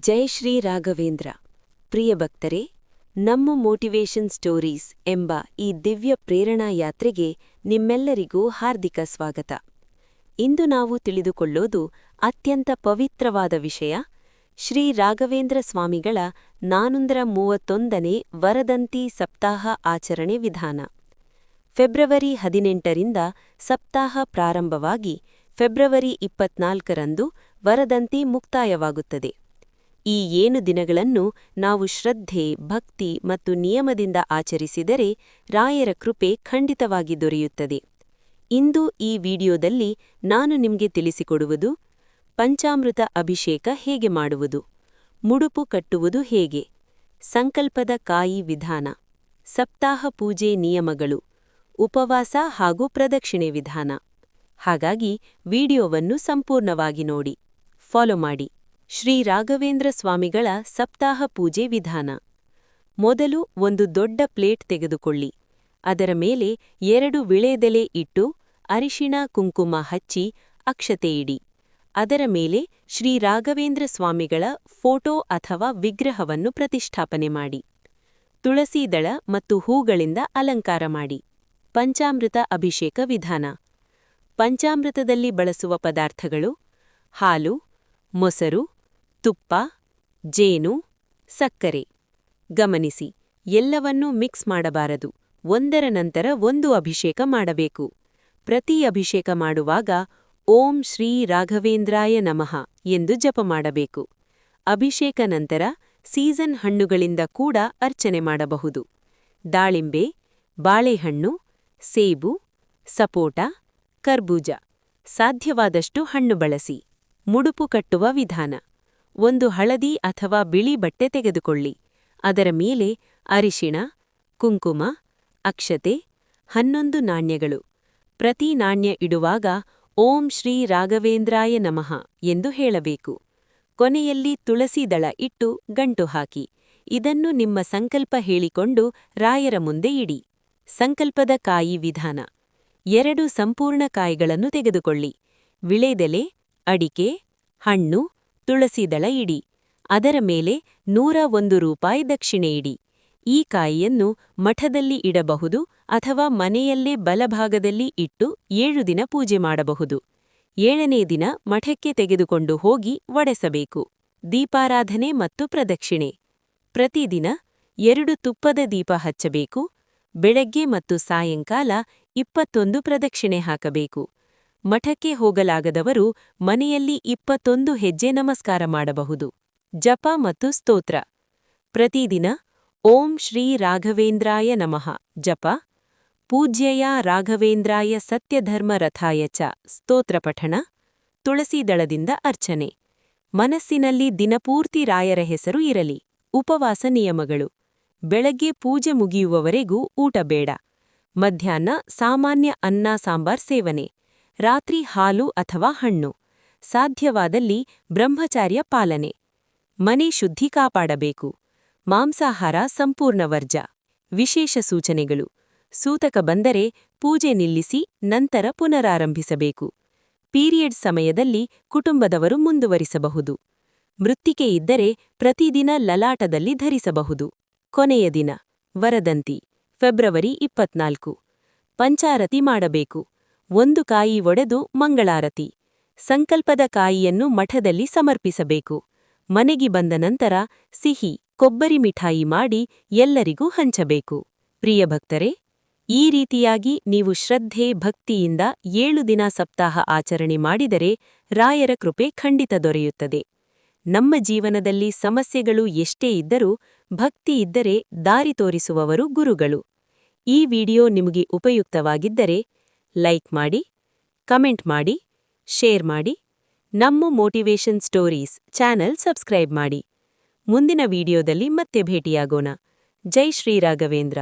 ಜೈ ಶ್ರೀ ರಾಘವೇಂದ್ರ. ಪ್ರಿಯ ಭಕ್ತರೇ, ನಮ್ಮ motivation stories ಎಂಬ ಈ ದಿವ್ಯ ಪ್ರೇರಣಾ ಯಾತ್ರೆಗೆ ನಿಮ್ಮೆಲ್ಲರಿಗೂ ಹಾರ್ದಿಕ ಸ್ವಾಗತ. ಇಂದು ನಾವು ತಿಳಿದುಕೊಳ್ಳೋದು ಅತ್ಯಂತ ಪವಿತ್ರವಾದ ವಿಷಯ, ಶ್ರೀ ರಾಘವೇಂದ್ರ ಸ್ವಾಮಿಗಳ ನಾನುಂದರ ಮೂವತ್ತೊಂದನೇ ವರದಂತಿ ಸಪ್ತಾಹ ಆಚರಣೆ ವಿಧಾನ. ಫೆಬ್ರವರಿ ಹದಿನೆಂಟರಿಂದ ಸಪ್ತಾಹ ಪ್ರಾರಂಭವಾಗಿ ಫೆಬ್ರವರಿ ಇಪ್ಪತ್ನಾಲ್ಕರಂದು ವರದಂತಿ ಮುಕ್ತಾಯವಾಗುತ್ತದೆ. ಈ ಏನು ದಿನಗಳನ್ನು ನಾವು ಶ್ರದ್ಧೆ, ಭಕ್ತಿ ಮತ್ತು ನಿಯಮದಿಂದ ಆಚರಿಸಿದರೆ ರಾಯರ ಕೃಪೆ ಖಂಡಿತವಾಗಿ ದೊರೆಯುತ್ತದೆ. ಇಂದು ಈ ವಿಡಿಯೋದಲ್ಲಿ ನಾನು ನಿಮಗೆ ತಿಳಿಸಿಕೊಡುವುದು ಪಂಚಾಮೃತ ಅಭಿಷೇಕ ಹೇಗೆ ಮಾಡುವುದು, ಮುಡುಪು ಕಟ್ಟುವುದು ಹೇಗೆ, ಸಂಕಲ್ಪದ ಕಾಯಿ ವಿಧಾನ, ಸಪ್ತಾಹ ಪೂಜೆ ನಿಯಮಗಳು, ಉಪವಾಸ ಹಾಗೂ ಪ್ರದಕ್ಷಿಣೆ ವಿಧಾನ. ಹಾಗಾಗಿ ವಿಡಿಯೋವನ್ನು ಸಂಪೂರ್ಣವಾಗಿ ನೋಡಿ, ಫಾಲೋ ಮಾಡಿ. ಶ್ರೀ ರಾಘವೇಂದ್ರ ಸ್ವಾಮಿಗಳ ಸಪ್ತಾಹ ಪೂಜೆ ವಿಧಾನ. ಮೊದಲು ಒಂದು ದೊಡ್ಡ ಪ್ಲೇಟ್ ತೆಗೆದುಕೊಳ್ಳಿ. ಅದರ ಮೇಲೆ ಎರಡು ವಿಳೆದೆಲೆ ಇಟ್ಟು ಅರಿಶಿಣ ಕುಂಕುಮ ಹಚ್ಚಿ ಅಕ್ಷತೆ ಇಡಿ. ಅದರ ಮೇಲೆ ಶ್ರೀ ರಾಘವೇಂದ್ರ ಸ್ವಾಮಿಗಳ ಫೋಟೋ ಅಥವಾ ವಿಗ್ರಹವನ್ನು ಪ್ರತಿಷ್ಠಾಪನೆ ಮಾಡಿ. ತುಳಸಿ ದಳ ಮತ್ತು ಹೂಗಳಿಂದ ಅಲಂಕಾರ ಮಾಡಿ. ಪಂಚಾಮೃತ ಅಭಿಷೇಕ ವಿಧಾನ. ಪಂಚಾಮೃತದಲ್ಲಿ ಬಳಸುವ ಪದಾರ್ಥಗಳು ಹಾಲು, ಮೊಸರು ತುಪ್ಪ, ಜೇನು, ಸಕ್ಕರೆ. ಗಮನಿಸಿ, ಎಲ್ಲವನ್ನೂ ಮಿಕ್ಸ್ ಮಾಡಬಾರದು. ಒಂದರ ನಂತರ ಒಂದು ಅಭಿಷೇಕ ಮಾಡಬೇಕು. ಪ್ರತಿ ಅಭಿಷೇಕ ಮಾಡುವಾಗ, ಓಂ ಶ್ರೀ ರಾಘವೇಂದ್ರಾಯ ನಮಃ ಎಂದು ಜಪ ಮಾಡಬೇಕು. ಅಭಿಷೇಕ ನಂತರ ಸೀಸನ್ ಹಣ್ಣುಗಳಿಂದ ಕೂಡ ಅರ್ಚನೆ ಮಾಡಬಹುದು. ದಾಳಿಂಬೆ, ಬಾಳೆಹಣ್ಣು, ಸೇಬು, ಸಪೋಟ, ಕರ್ಬೂಜ. ಸಾಧ್ಯವಾದಷ್ಟು ಹಣ್ಣು ಬಳಸಿ. ಮುಡುಪು ಕಟ್ಟುವ ವಿಧಾನ. ಒಂದು ಹಳದಿ ಅಥವಾ ಬಿಳಿ ಬಟ್ಟೆ ತೆಗೆದುಕೊಳ್ಳಿ. ಅದರ ಮೇಲೆ ಅರಿಶಿಣ, ಕುಂಕುಮ, ಅಕ್ಷತೆ, ಹನ್ನೊಂದು ನಾಣ್ಯಗಳು. ಪ್ರತಿ ನಾಣ್ಯ ಇಡುವಾಗ ಓಂ ಶ್ರೀ ರಾಘವೇಂದ್ರಾಯ ನಮಃ ಎಂದು ಹೇಳಬೇಕು. ಕೊನೆಯಲ್ಲಿ ತುಳಸಿ ದಳ ಇಟ್ಟು ಗಂಟು ಹಾಕಿ. ಇದನ್ನು ನಿಮ್ಮ ಸಂಕಲ್ಪ ಹೇಳಿಕೊಂಡು ರಾಯರ ಮುಂದೆ ಇಡಿ. ಸಂಕಲ್ಪದ ಕಾಯಿ ವಿಧಾನ. ಎರಡು ಸಂಪೂರ್ಣ ಕಾಯಿಗಳನ್ನು ತೆಗೆದುಕೊಳ್ಳಿ. ವಿಳೆದೆಲೆ, ಅಡಿಕೆ, ಹಣ್ಣು ತುಳಸಿ ದಳ ಇಡಿ. ಅದರ ಮೇಲೆ ನೂರ ಒಂದು ರೂಪಾಯಿ ದಕ್ಷಿಣೆ ಇಡಿ. ಈ ಕಾಯಿಯನ್ನು ಮಠದಲ್ಲಿ ಇಡಬಹುದು ಅಥವಾ ಮನೆಯಲ್ಲೇ ಬಲಭಾಗದಲ್ಲಿ ಇಟ್ಟು ಏಳು ದಿನ ಪೂಜೆ ಮಾಡಬಹುದು. ಏಳನೇ ದಿನ ಮಠಕ್ಕೆ ತೆಗೆದುಕೊಂಡು ಹೋಗಿ ಒಡೆಸಬೇಕು. ದೀಪಾರಾಧನೆ ಮತ್ತು ಪ್ರದಕ್ಷಿಣೆ. ಪ್ರತಿದಿನ ಎರಡು ತುಪ್ಪದ ದೀಪ ಹಚ್ಚಬೇಕು. ಬೆಳಗ್ಗೆ ಮತ್ತು ಸಾಯಂಕಾಲ ಇಪ್ಪತ್ತೊಂದು ಪ್ರದಕ್ಷಿಣೆ ಹಾಕಬೇಕು. ಮಠಕ್ಕೆ ಹೋಗಲಾಗದವರು ಮನೆಯಲ್ಲಿ ಇಪ್ಪತ್ತೊಂದು ಹೆಜ್ಜೆ ನಮಸ್ಕಾರ ಮಾಡಬಹುದು. ಜಪ ಮತ್ತು ಸ್ತೋತ್ರ. ಪ್ರತಿದಿನ ಓಂ ಶ್ರೀ ರಾಘವೇಂದ್ರಾಯ ನಮಃ. ಜಪ. ಪೂಜ್ಯಯ ರಾಘವೇಂದ್ರಾಯ ಸತ್ಯಧರ್ಮ ರಥಾಯ ಚ. ಸ್ತೋತ್ರ ಪಠಣ. ತುಳಸಿ ದಳದಿಂದ ಅರ್ಚನೆ. ಮನಸ್ಸಿನಲ್ಲಿ ದಿನಪೂರ್ತಿ ರಾಯರ ಹೆಸರು ಇರಲಿ. ಉಪವಾಸ ನಿಯಮಗಳು. ಬೆಳಗ್ಗೆ ಪೂಜೆ ಮುಗಿಯುವವರೆಗೂ ಊಟ ಬೇಡ. ಮಧ್ಯಾಹ್ನ ಸಾಮಾನ್ಯ ಅನ್ನ ಸಾಂಬಾರ್ ಸೇವನೆ. ರಾತ್ರಿ ಹಾಲು ಅಥವಾ ಹಣ್ಣು. ಸಾಧ್ಯವಾದಲ್ಲಿ ಬ್ರಹ್ಮಚಾರ್ಯ ಪಾಲನೆ. ಮನೆ ಶುದ್ಧಿ ಕಾಪಾಡಬೇಕು. ಮಾಂಸಾಹಾರ ಸಂಪೂರ್ಣ ವರ್ಜ. ವಿಶೇಷ ಸೂಚನೆಗಳು. ಸೂತಕ ಬಂದರೆ ಪೂಜೆ ನಿಲ್ಲಿಸಿ ನಂತರ ಪುನರಾರಂಭಿಸಬೇಕು. ಪೀರಿಯಡ್ ಸಮಯದಲ್ಲಿ ಕುಟುಂಬದವರು ಮುಂದುವರಿಸಬಹುದು. ಮೃತ್ತಿಕೆ ಇದ್ದರೆ ಪ್ರತಿದಿನ ಲಲಾಟದಲ್ಲಿ ಧರಿಸಬಹುದು. ಕೊನೆಯ ದಿನ. ವರದಂತಿ. ಫೆಬ್ರವರಿ ಇಪ್ಪತ್ನಾಲ್ಕು. ಪಂಚಾರತಿ ಮಾಡಬೇಕು. ಒಂದು ಕಾಯಿ ಒಡೆದು ಮಂಗಳಾರತಿ. ಸಂಕಲ್ಪದ ಕಾಯಿಯನ್ನು ಮಠದಲ್ಲಿ ಸಮರ್ಪಿಸಬೇಕು. ಮನೆಗೆ ಬಂದ ನಂತರ ಸಿಹಿ, ಕೊಬ್ಬರಿ ಮಿಠಾಯಿ ಮಾಡಿ ಎಲ್ಲರಿಗೂ ಹಂಚಬೇಕು. ಪ್ರಿಯ ಭಕ್ತರೇ, ಈ ರೀತಿಯಾಗಿ ನೀವು ಶ್ರದ್ಧೆ, ಭಕ್ತಿಯಿಂದ ಏಳು ದಿನ ಸಪ್ತಾಹ ಆಚರಣೆ ಮಾಡಿದರೆ ರಾಯರ ಕೃಪೆ ಖಂಡಿತ ದೊರೆಯುತ್ತದೆ. ನಮ್ಮ ಜೀವನದಲ್ಲಿ ಸಮಸ್ಯೆಗಳು ಎಷ್ಟೇ ಇದ್ದರೂ ಭಕ್ತಿ ಇದ್ದರೆ ದಾರಿ ತೋರಿಸುವವರು ಗುರುಗಳು. ಈ ವಿಡಿಯೋ ನಿಮಗೆ ಉಪಯುಕ್ತವಾಗಿದ್ದರೆ ಲೈಕ್ ಮಾಡಿ, ಕಮೆಂಟ್ ಮಾಡಿ, ಶೇರ್ ಮಾಡಿ, ನಮ್ಮ ಮೋಟಿವೇಶನ್ ಸ್ಟೋರೀಸ್ ಚಾನೆಲ್ ಸಬ್ಸ್ಕ್ರೈಬ್ ಮಾಡಿ. ಮುಂದಿನ ವಿಡಿಯೋದಲ್ಲಿ ಮತ್ತೆ ಭೇಟಿಯಾಗೋಣ. ಜೈ ಶ್ರೀ ರಾಘವೇಂದ್ರ.